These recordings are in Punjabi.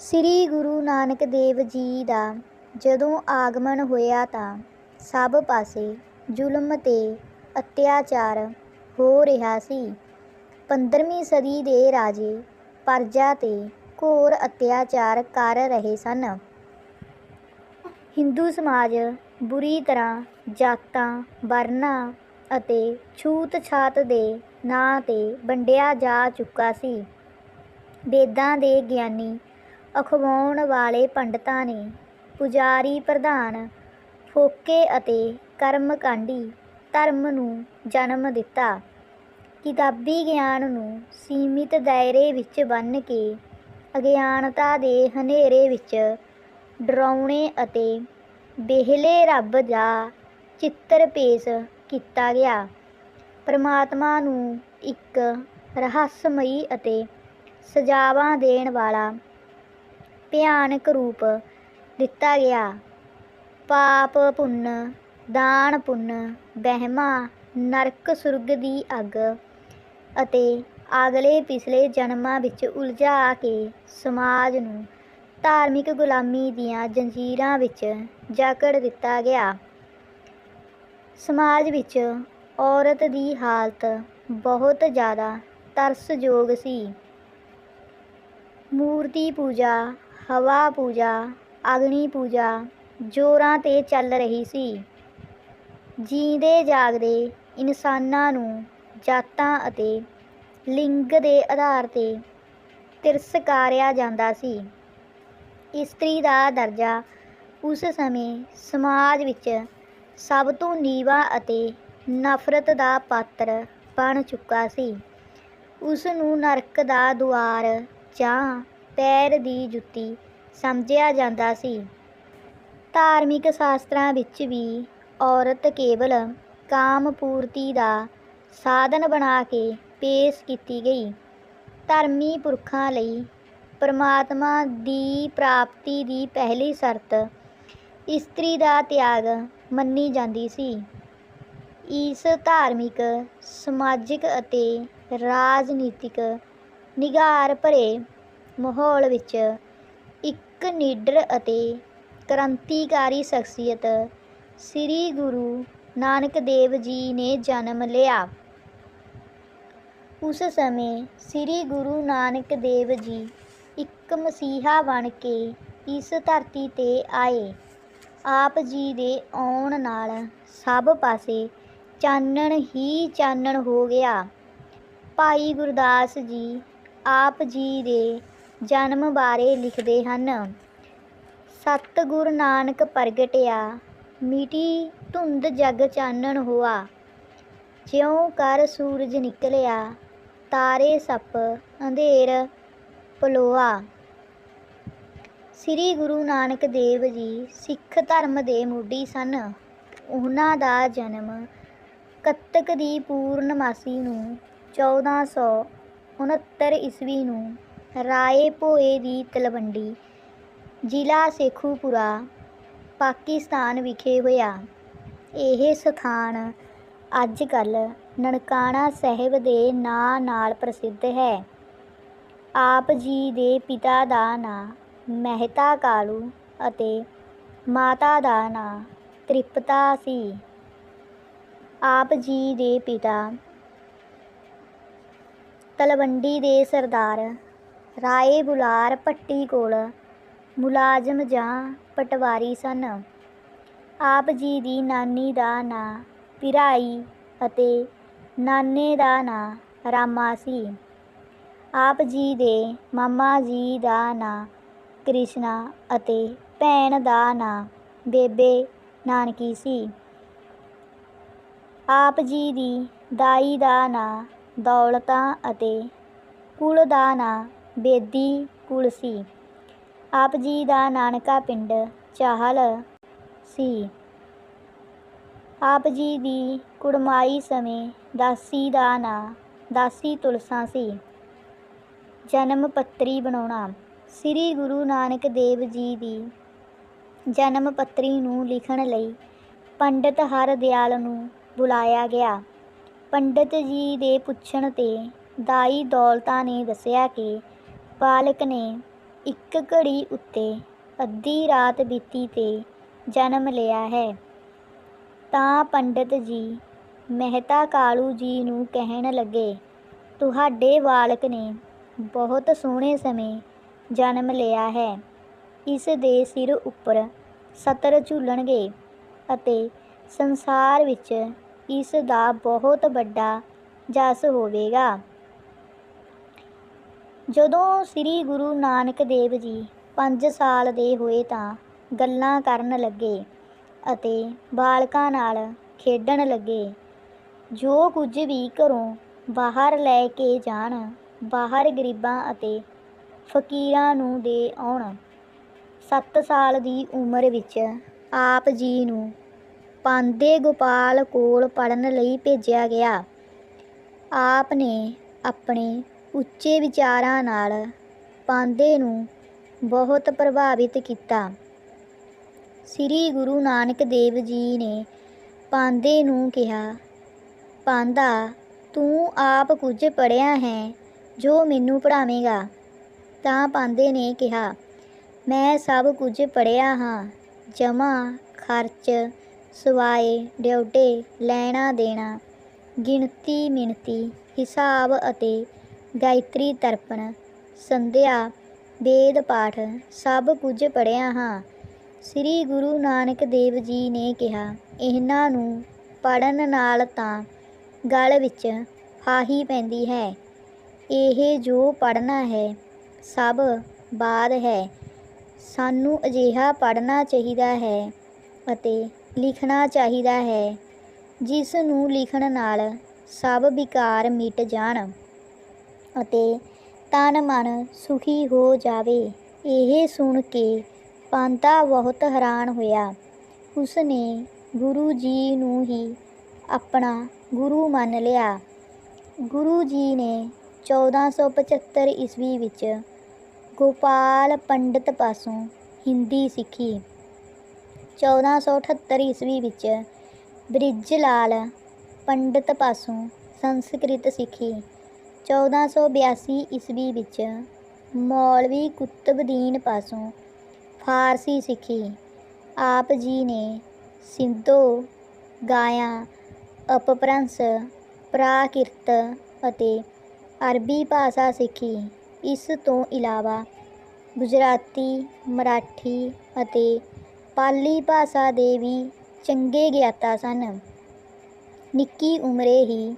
ਸ੍ਰੀ ਗੁਰੂ ਨਾਨਕ ਦੇਵ ਜੀ ਦਾ ਜਦੋਂ ਆਗਮਨ ਹੋਇਆ ਤਾਂ ਸਭ ਪਾਸੇ ਜ਼ੁਲਮ ਤੇ ਅਤਿਆਚਾਰ ਹੋ ਰਿਹਾ ਸੀ। ਪੰਦਰਵੀਂ ਸਦੀ ਦੇ ਰਾਜੇ ਪਰਜਾ ਤੇ ਘੋਰ ਅਤਿਆਚਾਰ ਕਰ ਰਹੇ ਸਨ। ਹਿੰਦੂ ਸਮਾਜ ਬੁਰੀ ਤਰ੍ਹਾਂ ਜਾਤਾਂ, ਵਰਨਾਂ ਅਤੇ ਛੂਤ ਛਾਤ ਦੇ ਨਾਂ ਤੇ ਵੰਡਿਆ ਜਾ ਚੁੱਕਾ ਸੀ। ਵੇਦਾਂ ਦੇ ਗਿਆਨੀ ਅਖਵਾਉਣ ਵਾਲੇ ਪੰਡਤਾਂ ਨੇ ਪੁਜਾਰੀ ਪ੍ਰਧਾਨ, ਫੋਕੇ ਅਤੇ ਕਰਮਕਾਂਡੀ ਧਰਮ ਨੂੰ ਜਨਮ ਦਿੱਤਾ। ਕਿਤਾਬੀ ਗਿਆਨ ਨੂੰ ਸੀਮਿਤ ਦਾਇਰੇ ਵਿੱਚ ਬੰਨ੍ਹ ਕੇ ਅਗਿਆਨਤਾ ਦੇ ਹਨੇਰੇ ਵਿੱਚ ਡਰਾਉਣੇ ਅਤੇ ਬੇਹਲੇ ਰੱਬ ਦਾ ਚਿੱਤਰ ਪੇਸ਼ ਕੀਤਾ ਗਿਆ। ਪਰਮਾਤਮਾ ਨੂੰ ਇੱਕ ਰਹੱਸਮਈ ਅਤੇ ਸਜ਼ਾਵਾਂ ਦੇਣ ਵਾਲਾ ਭਿਆਨਕ ਰੂਪ ਦਿੱਤਾ ਗਿਆ। ਪਾਪ ਪੁੰਨ, ਦਾਨ ਪੁੰਨ, ਵਹਿਮਾ, ਨਰਕ ਸੁਰਗ ਦੀ ਅੱਗ ਅਤੇ ਅਗਲੇ ਪਿਛਲੇ ਜਨਮਾਂ ਵਿੱਚ ਉਲਝਾ ਕੇ ਸਮਾਜ ਨੂੰ ਧਾਰਮਿਕ ਗੁਲਾਮੀ ਦੀਆਂ ਜੰਜੀਰਾਂ ਵਿੱਚ ਜਾਕੜ ਦਿੱਤਾ ਗਿਆ। ਸਮਾਜ ਵਿੱਚ ਔਰਤ ਦੀ ਹਾਲਤ ਬਹੁਤ ਜ਼ਿਆਦਾ ਤਰਸਯੋਗ ਸੀ। ਮੂਰਤੀ ਪੂਜਾ ਹਵਾ ਪੂਜਾ, ਅਗਨੀ ਪੂਜਾ, ਜ਼ੋਰਾਂ ਤੇ ਚੱਲ ਰਹੀ ਸੀ। ਜੀਂਦੇ ਜਾਗਦੇ ਇਨਸਾਨਾਂ ਨੂੰ ਜਾਤਾਂ ਅਤੇ ਲਿੰਗ ਦੇ ਆਧਾਰ ਤੇ ਤਿਰਸਕਾਰਿਆ ਜਾਂਦਾ ਸੀ। ਇਸਤਰੀ ਦਾ ਦਰਜਾ ਉਸ ਸਮੇਂ ਸਮਾਜ ਵਿੱਚ ਸਭ ਤੋਂ ਨੀਵਾਂ ਅਤੇ ਨਫ਼ਰਤ ਦਾ ਪਾਤਰ ਬਣ ਚੁੱਕਾ ਸੀ। ਉਸ ਨੂੰ ਨਰਕ ਦਾ ਦੁਆਰ ਜਾਂ ਪੈਰ ਦੀ ਜੁੱਤੀ ਸਮਝਿਆ ਜਾਂਦਾ ਸੀ। ਧਾਰਮਿਕ ਸ਼ਾਸਤਰਾਂ ਵਿੱਚ ਵੀ ਔਰਤ ਕੇਵਲ ਕਾਮ ਪੂਰਤੀ ਦਾ ਸਾਧਨ ਬਣਾ ਕੇ ਪੇਸ਼ ਕੀਤੀ ਗਈ। ਧਰਮੀ ਪੁਰਖਾਂ ਲਈ ਪਰਮਾਤਮਾ ਦੀ ਪ੍ਰਾਪਤੀ ਦੀ ਪਹਿਲੀ ਸ਼ਰਤ ਇਸਤਰੀ ਦਾ ਤਿਆਗ ਮੰਨੀ ਜਾਂਦੀ ਸੀ। ਇਸ ਧਾਰਮਿਕ, ਸਮਾਜਿਕ ਅਤੇ ਰਾਜਨੀਤਿਕ ਨਿਗਾਰ ਭਰੇ ਮਾਹੌਲ ਵਿੱਚ ਇੱਕ ਨਿਡਰ ਅਤੇ ਕ੍ਰਾਂਤੀਕਾਰੀ ਸ਼ਖਸੀਅਤ ਸ੍ਰੀ ਗੁਰੂ ਨਾਨਕ ਦੇਵ ਜੀ ਨੇ ਜਨਮ ਲਿਆ। ਉਸ ਸਮੇਂ ਸ੍ਰੀ ਗੁਰੂ ਨਾਨਕ ਦੇਵ ਜੀ ਇੱਕ ਮਸੀਹਾ ਬਣ ਕੇ ਇਸ ਧਰਤੀ ਤੇ ਆਏ। ਆਪ ਜੀ ਦੇ ਆਉਣ ਨਾਲ ਸਭ ਪਾਸੇ ਚਾਨਣ ਹੀ ਚਾਨਣ ਹੋ ਗਿਆ। ਭਾਈ ਗੁਰਦਾਸ ਜੀ ਆਪ ਜੀ ਦੇ ਜਨਮ ਬਾਰੇ ਲਿਖਦੇ ਹਨ। ਸਤਿਗੁਰ ਨਾਨਕ ਪ੍ਰਗਟਿਆ, ਮਿਟੀ ਧੁੰਦ ਜਗ ਚਾਨਣ ਹੋਆ। ਜਿਉ ਕਰ ਸੂਰਜ ਨਿਕਲਿਆ, ਤਾਰੇ ਸੱਪ ਅੰਧੇਰ ਪਲੋਆ ਸ੍ਰੀ ਗੁਰੂ ਨਾਨਕ ਦੇਵ ਜੀ ਸਿੱਖ ਧਰਮ ਦੇ ਮੋਢੀ ਸਨ। ਉਹਨਾਂ ਦਾ ਜਨਮ ਕੱਤਕ ਦੀ ਪੂਰਨਮਾਸੀ ਨੂੰ 1469 ਈਸਵੀ ਨੂੰ ਰਾਏ ਭੋਏ ਦੀ ਤਲਵੰਡੀ, ਜ਼ਿਲ੍ਹਾ ਸੇਖੂਪੁਰਾ, ਪਾਕਿਸਤਾਨ ਵਿਖੇ ਹੋਇਆ। ਇਹ ਸਥਾਨ ਅੱਜ ਕੱਲ੍ਹ ਨਨਕਾਣਾ ਸਾਹਿਬ ਦੇ ਨਾਂ ਨਾਲ ਪ੍ਰਸਿੱਧ ਹੈ। ਆਪ ਜੀ ਦੇ ਪਿਤਾ ਦਾ ਨਾਂ ਮਹਿਤਾ ਕਾਲੂ ਅਤੇ ਮਾਤਾ ਦਾ ਨਾਂ ਤ੍ਰਿਪਤਾ ਸੀ। ਆਪ ਜੀ ਦੇ ਪਿਤਾ ਤਲਵੰਡੀ ਦੇ ਸਰਦਾਰ ਰਾਏ ਬੁਲਾਰ ਭੱਟੀ ਕੋਲ, ਮੁਲਾਜ਼ਮ ਜਾਂ ਪਟਵਾਰੀ ਸਨ। ਆਪ ਜੀ ਦੀ ਨਾਨੀ ਦਾ ਨਾਂ ਪਿਰਾਈ ਅਤੇ ਨਾਨੇ ਦਾ ਨਾਂ ਰਾਮਾ ਸੀ। ਆਪ ਜੀ ਦੇ ਮਾਮਾ ਜੀ ਦਾ ਨਾਂ ਕ੍ਰਿਸ਼ਨਾ ਅਤੇ ਭੈਣ ਦਾ ਨਾਂ ਬੇਬੇ ਨਾਨਕੀ ਸੀ। ਆਪ ਜੀ ਦੀ ਦਾਈ ਦਾ ਨਾਂ ਦੌਲਤਾਂ ਅਤੇ ਕੁਲ ਦਾ ਨਾਂ ਬੇਦੀ ਕੁਲ ਸੀ। ਆਪ ਜੀ ਦਾ ਨਾਨਕਾ ਪਿੰਡ ਚਾਹਲ ਸੀ। ਆਪ ਜੀ ਦੀ ਕੁੜਮਾਈ ਸਮੇਂ ਦਾਸੀ ਦਾ ਨਾਂ ਦਾਸੀ ਤੁਲਸਾ ਸੀ। ਜਨਮ ਪੱਤਰੀ ਬਣਾਉਣਾ। ਸ੍ਰੀ ਗੁਰੂ ਨਾਨਕ ਦੇਵ ਜੀ ਦੀ ਜਨਮ ਪੱਤਰੀ ਨੂੰ ਲਿਖਣ ਲਈ ਪੰਡਤ ਹਰਦਿਆਲ ਨੂੰ ਬੁਲਾਇਆ ਗਿਆ। ਪੰਡਤ ਜੀ ਦੇ ਪੁੱਛਣ ਤੇ ਦਾਈ ਦੌਲਤਾ ਨੇ ਦੱਸਿਆ ਕਿ ਬਾਲਕ ਨੇ ਇੱਕ ਘੜੀ ਉੱਤੇ ਅੱਧੀ ਰਾਤ ਬੀਤੀ ਤੇ ਜਨਮ ਲਿਆ ਹੈ। ਤਾਂ ਪੰਡਤ ਜੀ ਮਹਿਤਾ ਕਾਲੂ ਜੀ ਨੂੰ ਕਹਿਣ ਲੱਗੇ, ਤੁਹਾਡੇ ਬਾਲਕ ਨੇ ਬਹੁਤ ਸੋਹਣੇ ਸਮੇਂ ਜਨਮ ਲਿਆ ਹੈ। ਇਸ ਦੇ ਸਿਰ ਉੱਪਰ ਸਤਰ ਝੂਲਣਗੇ ਅਤੇ ਸੰਸਾਰ ਵਿੱਚ ਇਸ ਦਾ ਬਹੁਤ ਵੱਡਾ ਜਸ ਹੋਵੇਗਾ। ਜਦੋਂ ਸ੍ਰੀ ਗੁਰੂ ਨਾਨਕ ਦੇਵ ਜੀ 5 ਸਾਲ ਦੇ ਹੋਏ ਤਾਂ ਗੱਲਾਂ ਕਰਨ ਲੱਗੇ ਅਤੇ ਬਾਲਕਾਂ ਨਾਲ ਖੇਡਣ ਲੱਗੇ। ਜੋ ਕੁਝ ਵੀ ਘਰੋਂ ਬਾਹਰ ਲੈ ਕੇ ਜਾਣ, ਬਾਹਰ ਗਰੀਬਾਂ ਅਤੇ ਫਕੀਰਾਂ ਨੂੰ ਦੇ ਆਉਣ 7 ਸਾਲ ਦੀ ਉਮਰ ਵਿੱਚ ਆਪ ਜੀ ਨੂੰ ਪਾਂਦੇ ਗੋਪਾਲ ਕੋਲ ਪੜਨ ਲਈ ਭੇਜਿਆ ਗਿਆ। ਆਪ ਨੇ ਆਪਣੇ ਉੱਚੇ ਵਿਚਾਰਾਂ ਨਾਲ ਪਾਂਦੇ ਨੂੰ ਬਹੁਤ ਪ੍ਰਭਾਵਿਤ ਕੀਤਾ। ਸ੍ਰੀ ਗੁਰੂ ਨਾਨਕ ਦੇਵ ਜੀ ਨੇ ਪਾਂਦੇ ਨੂੰ ਕਿਹਾ, ਪਾਂਦਾ, ਤੂੰ ਆਪ ਕੁਝ ਪੜ੍ਹਿਆ ਹੈ ਜੋ ਮੈਨੂੰ ਪੜ੍ਹਾਵੇਂਗਾ? ਤਾਂ ਪਾਂਦੇ ਨੇ ਕਿਹਾ, ਮੈਂ ਸਭ ਕੁਝ ਪੜ੍ਹਿਆ ਹਾਂ। ਜਮਾ, ਖਰਚ, ਸਵਾਏ ਡਿਊਟੇ ਲੈਣਾ ਦੇਣਾ, ਗਿਣਤੀ, ਮਿਣਤੀ, ਹਿਸਾਬ ਅਤੇ ਗਾਇਤਰੀ ਤਰਪਣ, ਸੰਧਿਆ, ਵੇਦ ਪਾਠ, ਸਭ ਕੁਝ ਪੜ੍ਹਿਆ ਹਾਂ। ਸ੍ਰੀ ਗੁਰੂ ਨਾਨਕ ਦੇਵ ਜੀ ਨੇ ਕਿਹਾ, ਇਹਨਾਂ ਨੂੰ ਪੜਨ ਨਾਲ ਤਾਂ ਗਲ ਵਿੱਚ ਫਾਹੀ ਪੈਂਦੀ ਹੈ। ਇਹ ਜੋ ਪੜਨਾ ਹੈ, ਸਭ ਬਾਦ ਹੈ। ਸਾਨੂੰ ਅਜਿਹਾ ਪੜਨਾ ਚਾਹੀਦਾ ਹੈ ਅਤੇ ਲਿਖਣਾ ਚਾਹੀਦਾ ਹੈ, ਜਿਸ ਨੂੰ ਲਿਖਣ ਨਾਲ ਸਭ ਵਿਕਾਰ ਮਿਟ ਜਾਣ। ਅਤੇ ਤਨ ਮਨ ਸੁਖੀ ਹੋ ਜਾਵੇ। ਇਹ ਸੁਣ ਕੇ ਪਾਂਤਾ ਬਹੁਤ ਹੈਰਾਨ ਹੋਇਆ। ਉਸਨੇ ਗੁਰੂ ਜੀ ਨੂੰ ਹੀ ਆਪਣਾ ਗੁਰੂ ਮੰਨ ਲਿਆ। ਗੁਰੂ ਜੀ ਨੇ 1475 ਈਸਵੀ ਵਿੱਚ ਗੋਪਾਲ ਪੰਡਤ ਪਾਸੋਂ ਹਿੰਦੀ ਸਿੱਖੀ। 1478 ਈਸਵੀ ਵਿੱਚ ਬ੍ਰਿਜ ਲਾਲ ਪੰਡਤ ਪਾਸੋਂ ਸੰਸਕ੍ਰਿਤ ਸਿੱਖੀ। 1482 ਈਸਵੀ ਵਿੱਚ ਮੌਲਵੀ ਕੁਤਬਦੀਨ ਪਾਸੋਂ ਫਾਰਸੀ ਸਿੱਖੀ। ਆਪ ਜੀ ਨੇ ਸਿੰਧੋ, ਗਾਇਆ, ਅਪਭ੍ਰੰਸ਼, ਪ੍ਰਾਕਿਰਤ ਅਤੇ ਅਰਬੀ ਭਾਸ਼ਾ ਸਿੱਖੀ। ਇਸ ਤੋਂ ਇਲਾਵਾ ਗੁਜਰਾਤੀ, ਮਰਾਠੀ ਅਤੇ ਪਾਲੀ ਭਾਸ਼ਾ ਦੇ ਵੀ ਚੰਗੇ ਗਿਆਤਾ ਸਨ। ਨਿੱਕੀ ਉਮਰੇ ਹੀ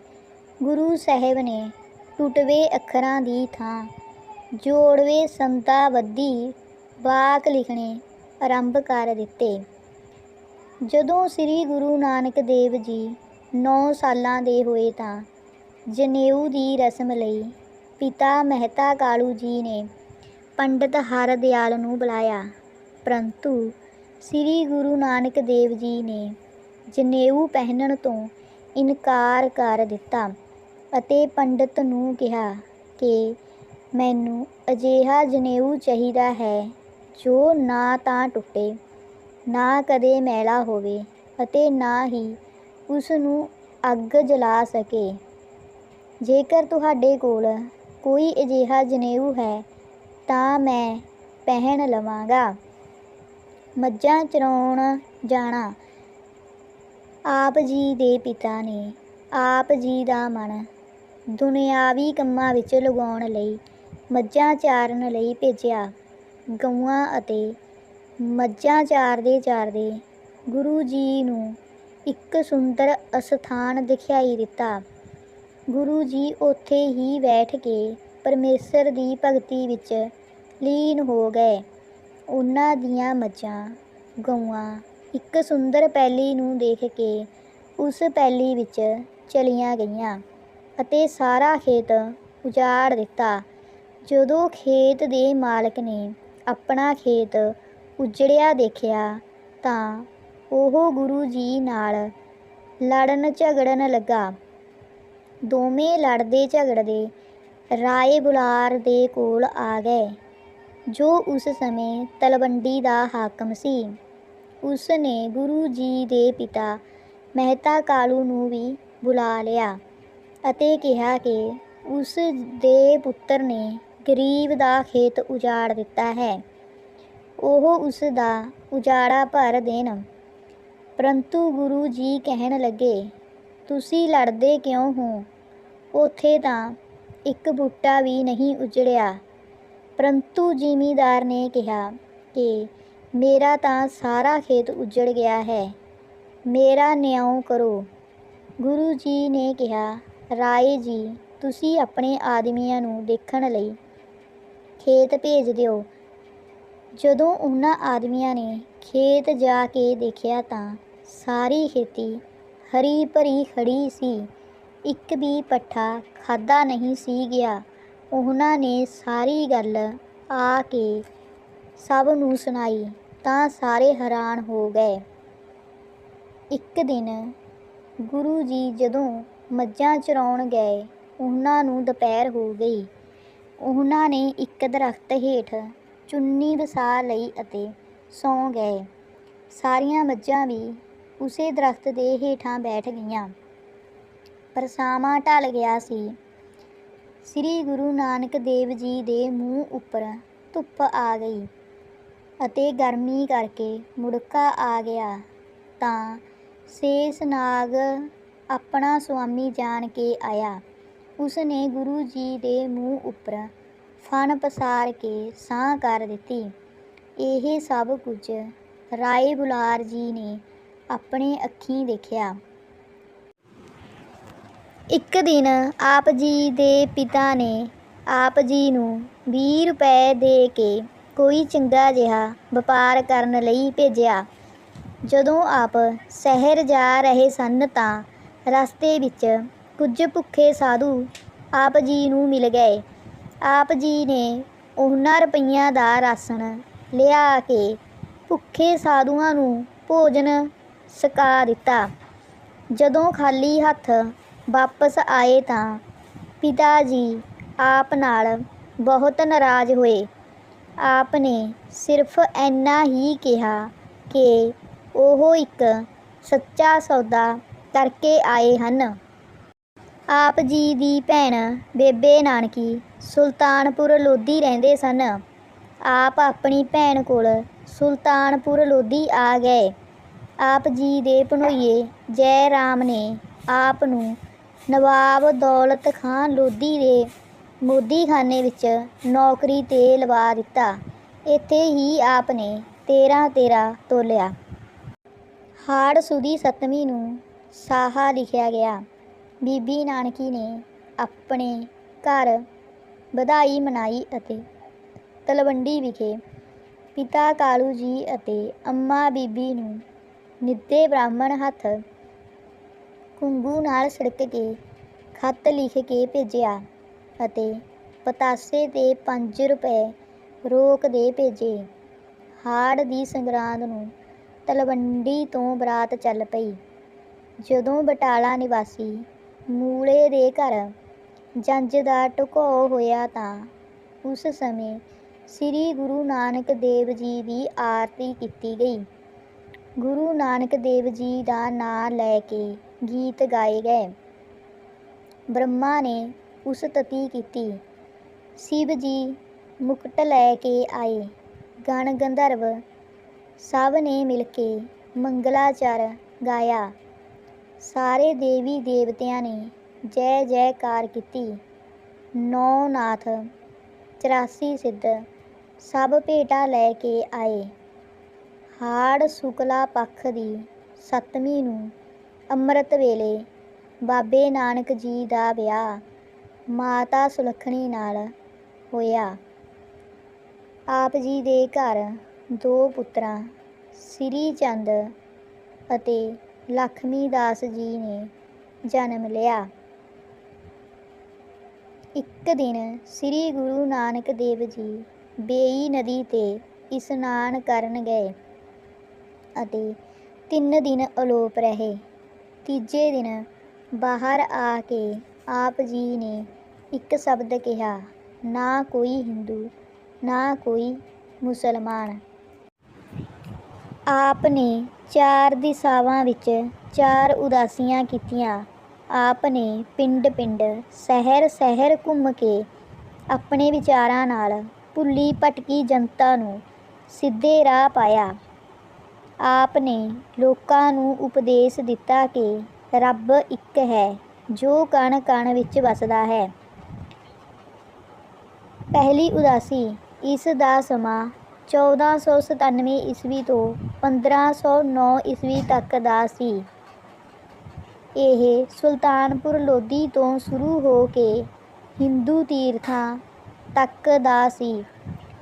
ਗੁਰੂ ਸਾਹਿਬ ਨੇ ਟੁੱਟਵੇਂ ਅੱਖਰਾਂ ਦੀ ਥਾਂ, ਜੋੜਵੇਂ ਸੰਤਾਬੱਧੀ ਵਾਕ ਲਿਖਣੇ ਆਰੰਭ ਕਰ ਦਿੱਤੇ। ਜਦੋਂ ਸ੍ਰੀ ਗੁਰੂ ਨਾਨਕ ਦੇਵ ਜੀ 9 ਸਾਲਾਂ ਦੇ ਹੋਏ ਤਾਂ ਜਨੇਊ ਦੀ ਰਸਮ ਲਈ ਪਿਤਾ ਮਹਿਤਾ ਕਾਲੂ ਜੀ ਨੇ ਪੰਡਤ ਹਰਦਿਆਲ ਨੂੰ ਬੁਲਾਇਆ। ਪਰੰਤੂ ਸ੍ਰੀ ਗੁਰੂ ਨਾਨਕ ਦੇਵ ਜੀ ਨੇ ਜਨੇਊ ਪਹਿਨਣ ਤੋਂ ਇਨਕਾਰ ਕਰ ਦਿੱਤਾ। ਅਤੇ ਪੰਡਤ ਨੂੰ ਕਿਹਾ ਕਿ ਮੈਨੂੰ ਅਜਿਹਾ ਜਨੇਊ ਚਾਹੀਦਾ ਹੈ ਜੋ ਨਾ ਤਾਂ ਟੁੱਟੇ, ਨਾ ਕਦੇ ਮੈਲਾ ਹੋਵੇ ਅਤੇ ਨਾ ਹੀ ਉਸ ਨੂੰ ਅੱਗ ਜਲਾ ਸਕੇ। ਜੇਕਰ ਤੁਹਾਡੇ ਕੋਲ ਕੋਈ ਅਜਿਹਾ ਜਨੇਊ ਹੈ, ਤਾਂ ਮੈਂ ਪਹਿਨ ਲਵਾਂਗਾ। ਮੱਝਾਂ ਚਰਾਉਣ ਜਾਣਾ ਆਪ ਜੀ ਦੇ ਪਿਤਾ ਨੇ, ਆਪ ਜੀ ਦਾ ਮਨ ਦੁਨਿਆਵੀ ਕੰਮਾਂ ਵਿੱਚ ਲਗਾਉਣ ਲਈ, ਮੱਝਾਂ ਚਾਰਨ ਲਈ ਭੇਜਿਆ। ਗਊਆਂ ਅਤੇ ਮੱਝਾਂ ਚਾਰਦੇ ਚਾਰਦੇ ਗੁਰੂ ਜੀ ਨੂੰ ਇੱਕ ਸੁੰਦਰ ਅਸਥਾਨ ਦਿਖਾਈ ਦਿੱਤਾ। ਗੁਰੂ ਜੀ ਉੱਥੇ ਹੀ ਬੈਠ ਕੇ ਪਰਮੇਸ਼ਰ ਦੀ ਭਗਤੀ ਵਿੱਚ ਲੀਨ ਹੋ ਗਏ। ਉਹਨਾਂ ਦੀਆਂ ਮੱਝਾਂ, ਗਊਆਂ ਇੱਕ ਸੁੰਦਰ ਪੈਲੀ ਨੂੰ ਦੇਖ ਕੇ ਉਸ ਪੈਲੀ ਵਿੱਚ ਚਲੀਆਂ ਗਈਆਂ। ਅਤੇ ਸਾਰਾ ਖੇਤ ਉਜਾੜ ਦਿੱਤਾ। ਜਦੋਂ ਖੇਤ ਦੇ ਮਾਲਕ ਨੇ ਆਪਣਾ ਖੇਤ ਉਜੜਿਆ ਦੇਖਿਆ, ਤਾਂ ਉਹ ਗੁਰੂ ਜੀ ਨਾਲ ਲੜਨ ਝਗੜਨ ਲੱਗਾ। ਦੋਵੇਂ ਲੜਦੇ ਝਗੜਦੇ ਰਾਏ ਬੁਲਾਰ ਦੇ ਕੋਲ ਆ ਗਏ, ਜੋ ਉਸ ਸਮੇਂ ਤਲਵੰਡੀ ਦਾ ਹਾਕਮ ਸੀ। ਉਸ ਨੇ ਗੁਰੂ ਜੀ ਦੇ ਪਿਤਾ ਮਹਿਤਾ ਕਾਲੂ ਨੂੰ ਵੀ ਬੁਲਾ ਲਿਆ। ਅਤੇ ਕਿਹਾ ਕਿ ਉਸ ਦੇ ਪੁੱਤਰ ਨੇ ਗਰੀਬ ਦਾ ਖੇਤ ਉਜਾੜ ਦਿੱਤਾ ਹੈ। ਉਹ ਉਸ ਦਾ ਉਜਾੜਾ ਭਰ ਦੇਣ। ਪਰੰਤੂ ਗੁਰੂ ਜੀ ਕਹਿਣ ਲੱਗੇ, ਤੁਸੀਂ ਲੜਦੇ ਕਿਉਂ ਹੋ? ਉੱਥੇ ਤਾਂ ਇੱਕ ਬੂਟਾ ਵੀ ਨਹੀਂ ਉਜੜਿਆ। ਪਰੰਤੂ ਜ਼ਿਮੀਦਾਰ ਨੇ ਕਿਹਾ ਕਿ ਮੇਰਾ ਤਾਂ ਸਾਰਾ ਖੇਤ ਉਜੜ ਗਿਆ ਹੈ। ਮੇਰਾ ਨਿਆਂ ਕਰੋ। ਗੁਰੂ ਜੀ ਨੇ ਕਿਹਾ ਰਾਏ ਜੀ, ਤੁਸੀਂ ਆਪਣੇ ਆਦਮੀਆਂ ਨੂੰ ਦੇਖਣ ਲਈ ਖੇਤ ਭੇਜ ਦਿਓ। ਜਦੋਂ ਉਹਨਾਂ ਆਦਮੀਆਂ ਨੇ ਖੇਤ ਜਾ ਕੇ ਦੇਖਿਆ ਤਾਂ ਸਾਰੀ ਖੇਤੀ ਹਰੀ ਭਰੀ ਖੜੀ ਸੀ। ਇੱਕ ਵੀ ਪੱਠਾ ਖਾਦਾ ਨਹੀਂ ਸੀ ਗਿਆ। ਉਹਨਾਂ ਨੇ ਸਾਰੀ ਗੱਲ ਆ ਕੇ ਸਭ ਨੂੰ ਸੁਣਾਈ, ਤਾਂ ਸਾਰੇ ਹੈਰਾਨ ਹੋ ਗਏ। ਇੱਕ ਦਿਨ ਗੁਰੂ ਜੀ ਜਦੋਂ ਮੱਝਾਂ ਚਰਾਉਣ ਗਏ, ਉਹਨਾਂ ਨੂੰ ਦੁਪਹਿਰ ਹੋ ਗਈ। ਉਹਨਾਂ ਨੇ ਇੱਕ ਦਰਖਤ ਹੇਠ ਚੁੰਨੀ ਵਸਾ ਲਈ ਅਤੇ ਸੌਂ ਗਏ। ਸਾਰੀਆਂ ਮੱਝਾਂ ਵੀ ਉਸੇ ਦਰਖਤ ਦੇ ਹੇਠਾਂ ਬੈਠ ਗਈਆਂ। ਪਰਛਾਵਾਂ ਢਲ ਗਿਆ ਸੀ। ਸ੍ਰੀ ਗੁਰੂ ਨਾਨਕ ਦੇਵ ਜੀ ਦੇ ਮੂੰਹ ਉੱਪਰ ਧੁੱਪ ਆ ਗਈ ਅਤੇ ਗਰਮੀ ਕਰਕੇ ਮੁੜਕਾ ਆ ਗਿਆ ਤਾਂ ਸੇਸ ਨਾਗ ਆਪਣਾ ਸੁਆਮੀ ਜਾਣ ਕੇ ਆਇਆ। ਉਸ ਨੇ ਗੁਰੂ ਜੀ ਦੇ ਮੂੰਹ ਉੱਪਰ ਫਣ ਪਸਾਰ ਕੇ ਸਾਹ ਕਰ ਦਿੱਤੀ। ਇਹ ਸਭ ਕੁਝ ਰਾਏ ਬੁਲਾਰ ਜੀ ਨੇ ਆਪਣੇ ਅੱਖੀਂ ਦੇਖਿਆ। ਇੱਕ ਦਿਨ ਆਪ ਜੀ ਦੇ ਪਿਤਾ ਨੇ ਆਪ ਜੀ ਨੂੰ 20 ਰੁਪਏ ਦੇ ਕੇ ਕੋਈ ਚੰਗਾ ਜਿਹਾ ਵਪਾਰ ਕਰਨ ਲਈ ਭੇਜਿਆ। ਜਦੋਂ ਆਪ ਸ਼ਹਿਰ ਜਾ ਰਹੇ ਸਨ ਤਾਂ ਰਸਤੇ ਵਿੱਚ ਕੁਝ ਭੁੱਖੇ ਸਾਧੂ ਆਪ ਜੀ ਨੂੰ ਮਿਲ ਗਏ। ਆਪ ਜੀ ਨੇ ਉਹਨਾਂ ਰੁਪਈਆਂ ਦਾ ਰਾਸ਼ਨ ਲਿਆ ਕੇ ਭੁੱਖੇ ਸਾਧੂਆਂ ਨੂੰ ਭੋਜਨ ਸਕਾ ਦਿੱਤਾ। ਜਦੋਂ ਖਾਲੀ ਹੱਥ ਵਾਪਸ ਆਏ ਤਾਂ ਪਿਤਾ ਜੀ ਆਪ ਨਾਲ ਬਹੁਤ ਨਾਰਾਜ਼ ਹੋਏ। ਆਪ ਨੇ ਸਿਰਫ ਇੰਨਾ ਹੀ ਕਿਹਾ ਕਿ ਉਹ ਇੱਕ ਸੱਚਾ ਸੌਦਾ ਕਰਕੇ ਆਏ ਹਨ। ਆਪ ਜੀ ਦੀ ਭੈਣ ਬੇਬੇ ਨਾਨਕੀ ਸੁਲਤਾਨਪੁਰ ਲੋਧੀ ਰਹਿੰਦੇ ਸਨ। ਆਪ ਆਪਣੀ ਭੈਣ ਕੋਲ ਸੁਲਤਾਨਪੁਰ ਲੋਧੀ ਆ ਗਏ। ਆਪ ਜੀ ਦੇ ਭਣੋਈਏ ਜੈ ਰਾਮ ਨੇ ਆਪ ਨੂੰ ਨਵਾਬ ਦੌਲਤ ਖਾਨ ਲੋਧੀ ਦੇ ਮੋਦੀਖਾਨੇ ਵਿੱਚ ਨੌਕਰੀ ਤੇ ਲਵਾ ਦਿੱਤਾ। ਇੱਥੇ ਹੀ ਆਪ ਨੇ 13 13 ਤੋਲਿਆ। ਹਾੜ ਸੁਦੀ ਸਤਵੀਂ ਨੂੰ ਸਾਹਾ ਲਿਖਿਆ ਗਿਆ। ਬੀਬੀ ਨਾਨਕੀ ਨੇ ਆਪਣੇ ਘਰ ਵਧਾਈ ਮਨਾਈ ਅਤੇ ਤਲਵੰਡੀ ਵਿਖੇ ਪਿਤਾ ਕਾਲੂ ਜੀ ਅਤੇ ਅੰਮਾ ਬੀਬੀ ਨੂੰ ਨਿੱਧੇ ਬ੍ਰਾਹਮਣ ਹੱਥ ਕੁੰਗੂ ਨਾਲ ਛਿੜਕ ਕੇ ਖੱਤ ਲਿਖ ਕੇ ਭੇਜਿਆ ਅਤੇ ਪਤਾਸੇ ਤੇ 5 ਰੁਪਏ ਰੋਕ ਦੇ ਭੇਜੇ। ਹਾੜ ਦੀ ਸੰਗਰਾਂਦ ਨੂੰ ਤਲਵੰਡੀ ਤੋਂ ਬਰਾਤ ਚੱਲ ਪਈ। ਜਦੋਂ ਬਟਾਲਾ ਨਿਵਾਸੀ ਮੂਲੇ ਦੇ ਘਰ ਜੰਜ ਦਾ ਢੁਕੋ ਹੋਇਆ ਤਾਂ ਉਸ ਸਮੇਂ ਸ੍ਰੀ ਗੁਰੂ ਨਾਨਕ ਦੇਵ ਜੀ ਦੀ ਆਰਤੀ ਕੀਤੀ ਗਈ। ਗੁਰੂ ਨਾਨਕ ਦੇਵ ਜੀ ਦਾ ਨਾਂ ਲੈ ਕੇ ਗੀਤ ਗਾਏ ਗਏ। ਬ੍ਰਹਮਾ ਨੇ ਉਸ ਤਤੀ ਕੀਤੀ। ਸ਼ਿਵ ਜੀ ਮੁਕਟ ਲੈ ਕੇ ਆਏ। ਗਣ ਗੰਧਰਵ ਸਭ ਨੇ ਮਿਲ ਕੇ ਮੰਗਲਾਚਾਰ ਗਾਇਆ। ਸਾਰੇ ਦੇਵੀ ਦੇਵਤਿਆਂ ਨੇ ਜੈ ਜੈਕਾਰ ਕੀਤੀ। ਨੌ ਨਾਥ 84 ਸਿੱਧ ਸਭ ਭੇਟਾ ਲੈ ਕੇ ਆਏ। ਹਾੜ ਸ਼ੁਕਲਾ ਪੱਖ ਦੀ ਸੱਤਵੀਂ ਨੂੰ ਅੰਮ੍ਰਿਤ ਵੇਲੇ ਬਾਬੇ ਨਾਨਕ ਜੀ ਦਾ ਵਿਆਹ ਮਾਤਾ ਸੁਲੱਖਣੀ ਨਾਲ ਹੋਇਆ। ਆਪ ਜੀ ਦੇ ਘਰ ਦੋ ਪੁੱਤਰਾਂ, ਸ੍ਰੀ ਚੰਦ ਅਤੇ ਲਖਮੀ ਦਾਸ ਜੀ ਨੇ ਜਨਮ ਲਿਆ। ਇੱਕ ਦਿਨ ਸ੍ਰੀ ਗੁਰੂ ਨਾਨਕ ਦੇਵ ਜੀ ਬੇਈ ਨਦੀ ਤੇ ਇਸ਼ਨਾਨ ਕਰਨ ਗਏ ਅਤੇ ਤਿੰਨ ਦਿਨ ਅਲੋਪ ਰਹੇ। ਤੀਜੇ ਦਿਨ ਬਾਹਰ ਆ ਕੇ ਆਪ ਜੀ ਨੇ ਇੱਕ ਸ਼ਬਦ ਕਿਹਾ, ਨਾ ਕੋਈ ਹਿੰਦੂ, ਨਾ ਕੋਈ ਮੁਸਲਮਾਨ। ਆਪ ਨੇ ਚਾਰ ਦਿਸ਼ਾਵਾਂ ਵਿੱਚ ਚਾਰ ਉਦਾਸੀਆਂ ਕੀਤੀਆਂ। ਆਪ ਨੇ ਪਿੰਡ ਪਿੰਡ ਸ਼ਹਿਰ ਸ਼ਹਿਰ ਘੁੰਮ ਕੇ ਆਪਣੇ ਵਿਚਾਰਾਂ ਨਾਲ ਭੁੱਲੀ ਭਟਕੀ ਜਨਤਾ ਨੂੰ ਸਿੱਧੇ ਰਾਹ ਪਾਇਆ। ਆਪ ਨੇ ਲੋਕਾਂ ਨੂੰ ਉਪਦੇਸ਼ ਦਿੱਤਾ ਕਿ ਰੱਬ ਇੱਕ ਹੈ, ਜੋ ਕਣ ਕਣ ਵਿੱਚ ਵਸਦਾ ਹੈ। ਪਹਿਲੀ ਉਦਾਸੀ, ਇਸ ਦਾ ਸਮਾਂ 1497 ਈਸਵੀ ਤੋਂ 1509 ਈਸਵੀ ਤੱਕ ਦਾ ਸੀ। ਇਹ ਸੁਲਤਾਨਪੁਰ ਲੋਧੀ ਤੋਂ ਸ਼ੁਰੂ ਹੋ ਕੇ ਹਿੰਦੂ ਤੀਰਥਾਂ ਤੱਕ ਦਾ ਸੀ।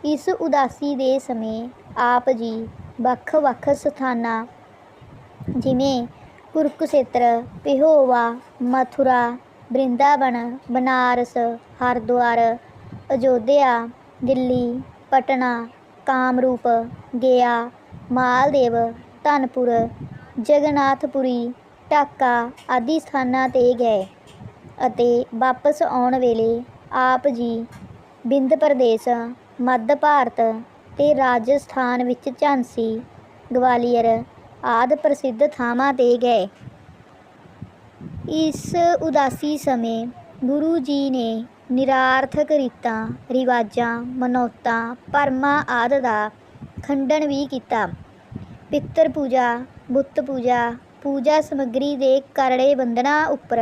ਇਸ ਉਦਾਸੀ ਦੇ ਸਮੇਂ ਆਪ ਜੀ ਵੱਖ-ਵੱਖ ਸਥਾਨਾਂ ਜਿਵੇਂ ਕੁਰਕਸ਼ੇਤਰ ਪਿਹੋਵਾ ਮਥੁਰਾ, ਬ੍ਰਿੰਦਾਵਨ, ਬਨਾਰਸ, ਹਰਿਦੁਆਰ, ਅਯੋਧਿਆ, ਦਿੱਲੀ, ਪਟਨਾ ਕਾਮਰੂਪ, ਗਿਆ, ਮਾਲਦੇਵ, ਧਨਪੁਰ ਜਗਨਨਾਥਪੁਰੀ ਢਾਕਾ ਆਦਿ ਸਥਾਨਾਂ ਤੇ ਗਏ ਅਤੇ ਵਾਪਸ ਆਉਣ ਵੇਲੇ ਆਪ ਜੀ ਬਿੰਦ ਪ੍ਰਦੇਸ਼, ਮੱਧ ਭਾਰਤ ਅਤੇ ਰਾਜਸਥਾਨ ਵਿੱਚ ਝਾਂਸੀ, ਗਵਾਲੀਅਰ ਆਦਿ ਪ੍ਰਸਿੱਧ ਥਾਵਾਂ ਤੇ ਗਏ। ਇਸ ਉਦਾਸੀ ਸਮੇਂ ਗੁਰੂ ਜੀ ਨੇ ਨਿਰਾਰਥਕ ਰੀਤਾਂ ਰਿਵਾਜਾਂ, ਮਨੌਤਾਂ, ਭਰਮਾਂ ਆਦਿ ਦਾ ਖੰਡਨ ਵੀ ਕੀਤਾ। ਪਿੱਤਰ ਪੂਜਾ, ਬੁੱਤ ਪੂਜਾ ਪੂਜਾ ਸਮੱਗਰੀ ਦੇ ਕਰੜੇ ਬੰਧਨਾਂ ਉੱਪਰ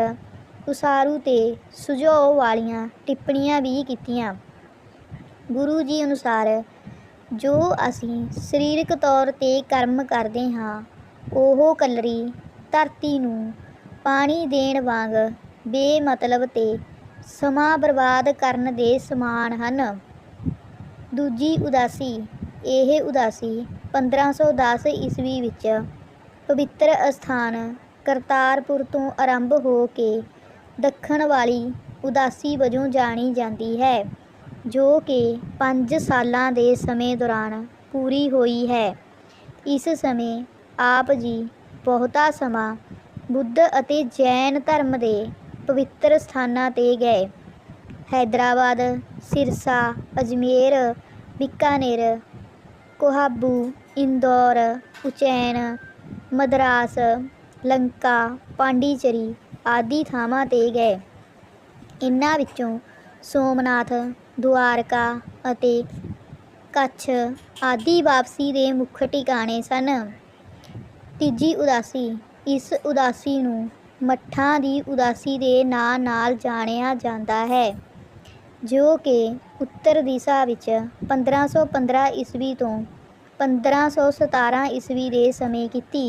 ਉਸਾਰੂ ਤੇ ਸੁਝਾਓ ਵਾਲੀਆਂ ਟਿੱਪਣੀਆਂ ਵੀ ਕੀਤੀਆਂ। ਗੁਰੂ ਜੀ ਅਨੁਸਾਰ, ਜੋ ਅਸੀਂ ਸਰੀਰਕ ਤੌਰ ਤੇ ਕਰਮ ਕਰਦੇ ਹਾਂ, ਉਹ ਕਲਰੀ ਧਰਤੀ ਨੂੰ ਪਾਣੀ ਦੇਣ ਵਾਂਗ ਬੇਮਤਲਬ ਤੇ ਸਮਾਂ ਬਰਬਾਦ ਕਰਨ ਦੇ ਸਮਾਨ ਹਨ। ਦੂਜੀ ਉਦਾਸੀ, ਇਹ ਉਦਾਸੀ 1510 ਈਸਵੀ ਵਿੱਚ ਪਵਿੱਤਰ ਅਸਥਾਨ ਕਰਤਾਰਪੁਰ ਤੋਂ ਆਰੰਭ ਹੋ ਕੇ ਦੱਖਣ ਵਾਲੀ ਉਦਾਸੀ ਵਜੋਂ ਜਾਣੀ ਜਾਂਦੀ ਹੈ, ਜੋ ਕਿ 5 ਸਾਲਾਂ ਦੇ ਸਮੇਂ ਦੌਰਾਨ ਪੂਰੀ ਹੋਈ ਹੈ। ਇਸ ਸਮੇਂ ਆਪ ਜੀ ਬਹੁਤਾ ਸਮਾਂ ਬੁੱਧ ਅਤੇ ਜੈਨ ਧਰਮ ਦੇ ਪਵਿੱਤਰ ਸਥਾਨਾਂ ਤੇ ਗਏ। ਹੈਦਰਾਬਾਦ, ਸਿਰਸਾ, ਅਜਮੇਰ, ਬੀਕਾਨੇਰ, ਕੋਹਾਬੂ, ਇੰਦੌਰ, ਉਚੈਨ, ਮਦਰਾਸ, ਲੰਕਾ, ਪਾਂਡੀਚਰੀ ਆਦਿ ਥਾਵਾਂ ਤੇ ਗਏ। ਇਨ੍ਹਾਂ ਵਿੱਚੋਂ ਸੋਮਨਾਥ, ਦੁਆਰਕਾ ਅਤੇ ਕੱਛ ਆਦਿ ਵਾਪਸੀ ਦੇ ਮੁੱਖ ਟਿਕਾਣੇ ਸਨ। ਤੀਜੀ ਉਦਾਸੀ, ਇਸ ਉਦਾਸੀ ਨੂੰ ਮੱਠਾਂ ਦੀ ਉਦਾਸੀ ਦੇ ਨਾਂ ਨਾਲ ਜਾਣਿਆ ਜਾਂਦਾ ਹੈ, ਜੋ ਕਿ ਉੱਤਰ ਦਿਸ਼ਾ ਵਿੱਚ 1515 ਈਸਵੀ ਤੋਂ 1517 ਈਸਵੀ ਦੇ ਸਮੇਂ ਕੀਤੀ।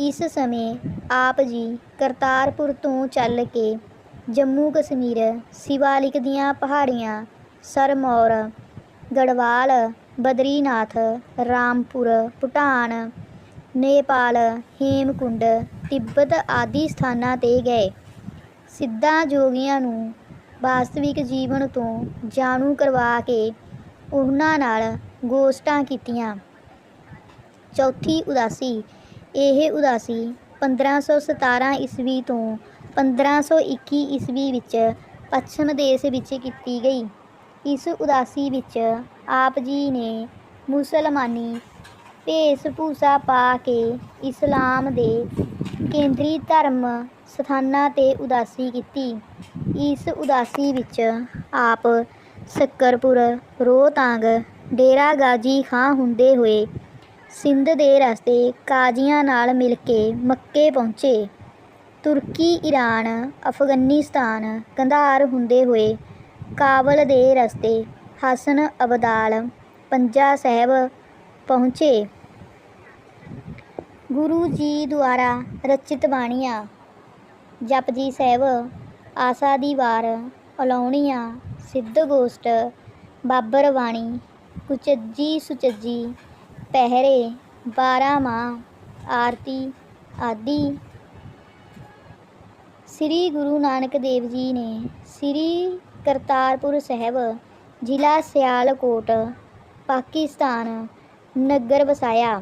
ਇਸ ਸਮੇਂ ਆਪ ਜੀ ਕਰਤਾਰਪੁਰ ਤੋਂ ਚੱਲ ਕੇ ਜੰਮੂ ਕਸ਼ਮੀਰ ਸਿਵਾਲਿਕ ਦੀਆਂ ਪਹਾੜੀਆਂ ਸਰਮੌਰ, ਗੜਵਾਲ, ਬਦਰੀਨਾਥ, ਰਾਮਪੁਰ, ਭੂਟਾਨ, ਨੇਪਾਲ, ਹੇਮਕੁੰਡ ਤਿੱਬਤ ਆਦਿ ਸਥਾਨਾਂ ਤੇ ਗਏ। ਸਿੱਧਾਂ ਜੋਗੀਆਂ ਨੂੰ ਵਾਸਤਵਿਕ ਜੀਵਨ ਤੋਂ ਜਾਣੂ ਕਰਵਾ ਕੇ ਉਹਨਾਂ ਨਾਲ ਗੋਸ਼ਟਾਂ ਕੀਤੀਆਂ। ਚੌਥੀ ਉਦਾਸੀ, ਇਹ ਉਦਾਸੀ 1517 ਈਸਵੀ ਤੋਂ 1521 ਈਸਵੀ ਵਿੱਚ ਪੱਛਮ ਦੇਸ਼ ਵਿੱਚ ਕੀਤੀ ਗਈ। ਇਸ ਉਦਾਸੀ ਵਿੱਚ ਆਪ ਜੀ ਨੇ ਮੁਸਲਮਾਨੀ ਭੇਸ ਭੂਸਾ ਪਾ ਕੇ ਇਸਲਾਮ ਦੇ ਕੇਂਦਰੀ ਧਰਮ ਸਥਾਨਾਂ ਤੇ ਉਦਾਸੀ ਕੀਤੀ। ਇਸ ਉਦਾਸੀ ਵਿੱਚ ਆਪ ਸ਼ੱਕਰਪੁਰ, ਰੋਹਤਾਂਗ, ਡੇਰਾ ਗਾਜੀ ਖਾਂ ਹੁੰਦੇ ਹੋਏ ਸਿੰਧ ਦੇ ਰਸਤੇ ਕਾਜ਼ੀਆਂ ਨਾਲ ਮਿਲ ਕੇ ਮੱਕੇ ਪਹੁੰਚੇ। ਤੁਰਕੀ ਈਰਾਨ ਅਫਗਾਨਿਸਤਾਨ, ਕੰਧਾਰ ਹੁੰਦੇ ਹੋਏ ਕਾਬਲ ਦੇ ਰਸਤੇ ਹਸਨ ਅਬਦਾਲ, ਪੰਜਾ ਸਾਹਿਬ ਪਹੁੰਚੇ। ਗੁਰੂ ਜੀ ਦੁਆਰਾ ਰਚਿਤ ਬਾਣੀਆਂ ਜਪਜੀ ਸਾਹਿਬ, ਆਸਾ ਦੀ ਵਾਰ, ਅਲਾਉਣੀਆਂ, ਸਿੱਧ ਗੋਸ਼ਟ, ਬਾਬਰ ਬਾਣੀ, ਕੁਚੱਜੀ ਸੁਚੱਜੀ, ਪਹਿਰੇ, ਬਾਰਾਂ ਮਾਂ, ਆਰਤੀ ਆਦਿ। ਸ੍ਰੀ ਗੁਰੂ ਨਾਨਕ ਦੇਵ ਜੀ ਨੇ ਸ੍ਰੀ ਕਰਤਾਰਪੁਰ ਸਾਹਿਬ, ਜ਼ਿਲ੍ਹਾ ਸਿਆਲਕੋਟ, ਪਾਕਿਸਤਾਨ ਨਗਰ ਵਸਾਇਆ।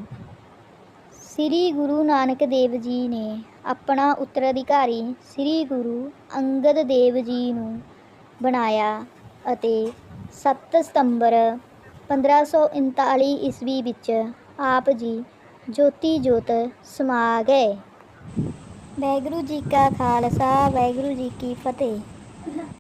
ਸ੍ਰੀ ਗੁਰੂ ਨਾਨਕ ਦੇਵ ਜੀ ਨੇ ਆਪਣਾ ਉੱਤਰਾਧਿਕਾਰੀ ਸ੍ਰੀ ਗੁਰੂ ਅੰਗਦ ਦੇਵ ਜੀ ਨੂੰ ਬਣਾਇਆ ਅਤੇ 7 ਸਤੰਬਰ 1539 ਈਸਵੀ ਵਿੱਚ ਆਪ ਜੀ ਜੋਤੀ ਜੋਤ ਸਮਾ ਗਏ। ਵਾਹਿਗੁਰੂ ਜੀ ਕਾ ਖਾਲਸਾ, ਵਾਹਿਗੁਰੂ ਜੀ ਕੀ ਫਤਿਹ।